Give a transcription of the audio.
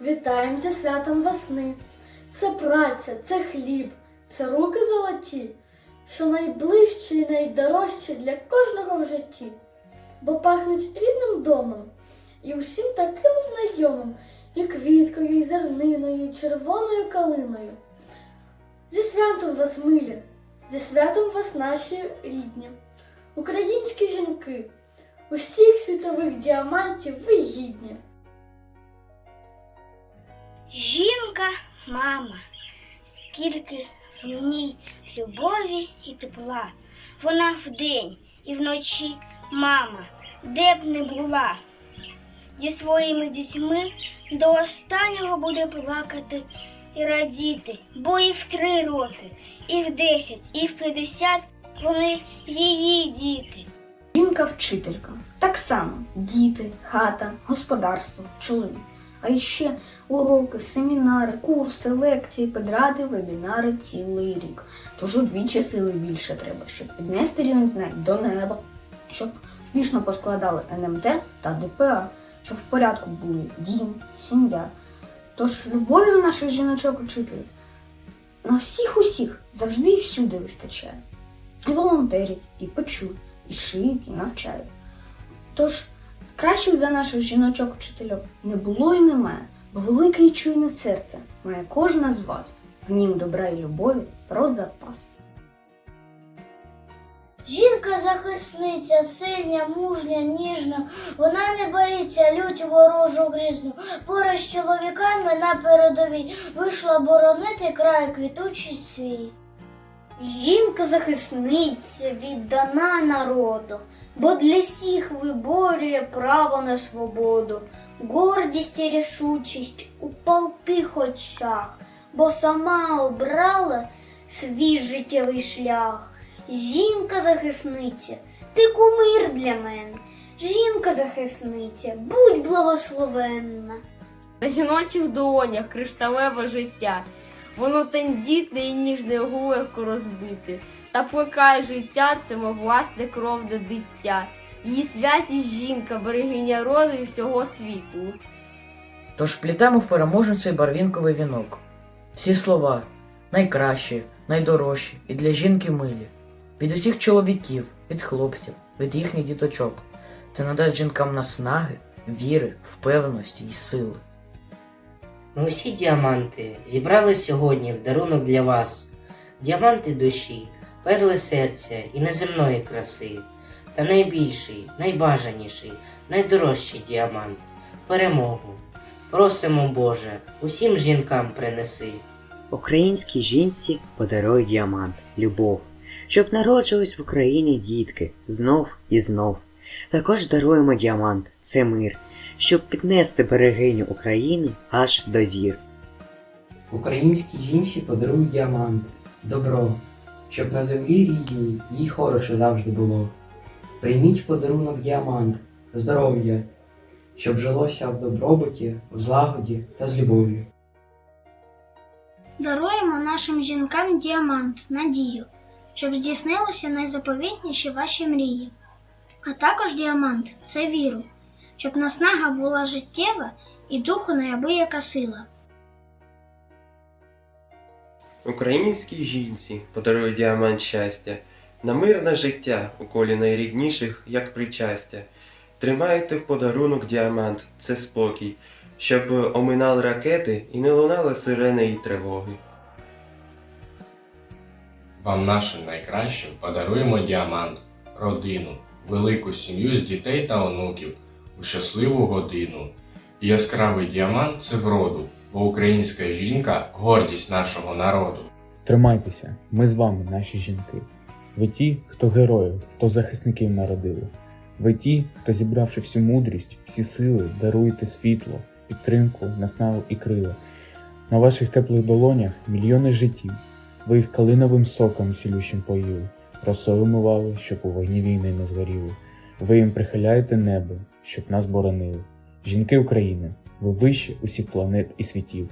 Вітаєм зі святом весни. Це праця, це хліб, це руки золоті, що найближчі і найдорожчі для кожного в житті, бо пахнуть рідним домом і усім таким знайомим, і квіткою, і зерниною, і червоною калиною. Зі святом вас, милі, зі святом вас наші рідні, українські жінки, усіх світових діамантів ви гідні. Жінка, мама, скільки в ній любові і тепла. Вона вдень і вночі мама, де б не була. Зі своїми дітьми до останнього буде плакати і радіти, бо і в три роки, і в десять, і в п'ятдесят вони її діти. Жінка-вчителька. Так само діти, хата, господарство, чоловік. А іще уроки, семінари, курси, лекції, педради, вебінари цілий рік. Тож удвічі сили більше треба, щоб піднести рівень знань до неба, щоб впішно поскладали НМТ та ДПА, щоб в порядку були дім, сім'я. Тож любові наших жіночок-учителів на всіх усіх завжди і всюди вистачає. І волонтерів, і печуть, і шиють, і навчають. Тож кращих за наших жіночок-вчительок не було і немає, бо велике і чуйне серце має кожна з вас, в нім добра і любові про запас. Жінка захисниця, сильна, мужня, ніжна, вона не боїться лють ворожу грізну. Поруч з чоловіками на передовій вийшла боронити край квітучий свій. Жінка захисниця віддана народу, бо для всіх виборює право на свободу, гордість і рішучість у палких очах, бо сама обрала свій життєвий шлях. Жінка захисниця, ти кумир для мене. Жінка захисниця, будь благословенна. На жіночих долонях кришталеве життя, воно тендітне і ніжне легко розбите, та плекає життя це мов власне кровне дитя. Її святість жінка, берегиня роду і всього світу. Тож плітемо в переможниці барвінковий вінок. Всі слова найкращі, найдорожчі і для жінки милі. Від усіх чоловіків, від хлопців, від їхніх діточок. Це надасть жінкам наснаги, віри, впевненості і сили. Ми усі діаманти зібрали сьогодні в дарунок для вас. Діаманти душі, перли серця і неземної краси. Та найбільший, найбажаніший, найдорожчий діамант перемогу. Просимо, Боже, усім жінкам принеси. Українській жінці подаруй діамант, любов, щоб народжились в Україні дітки знов і знов. Також даруємо діамант, це мир, щоб піднести берегиню України аж до зір. Українській жінці подарують діамант, добро, щоб на землі рідній їй хороше завжди було. Прийміть подарунок діамант, здоров'я, щоб жилося в добробуті, в злагоді та з любов'ю. Даруємо нашим жінкам діамант, надію, щоб здійснилися найзаповітніші ваші мрії. А також діамант це віру, щоб наснага була життєва і духу неабияка сила. Українській жінці подарує діамант щастя, на мирне життя у колі найрідніших, як причастя. Тримайте в подарунок діамант, це спокій, щоб оминали ракети і не лунали сирени і тривоги. Вам нашим найкращим подаруємо діамант, родину, велику сім'ю з дітей та онуків у щасливу годину. І яскравий діамант це вроду, бо українська жінка гордість нашого народу. Тримайтеся, ми з вами, наші жінки. Ви ті, хто героїв, хто захисників народили. Ви ті, хто зібравши всю мудрість, всі сили, даруєте світло, підтримку, наснагу і крила. На ваших теплих долонях мільйони життів. Ви їх калиновим соком цілющим поїли, росою мивали, щоб у вогні війни не згоріли. Ви їм прихиляєте небо, щоб нас боронили. Жінки України, ви вище усіх планет і світів.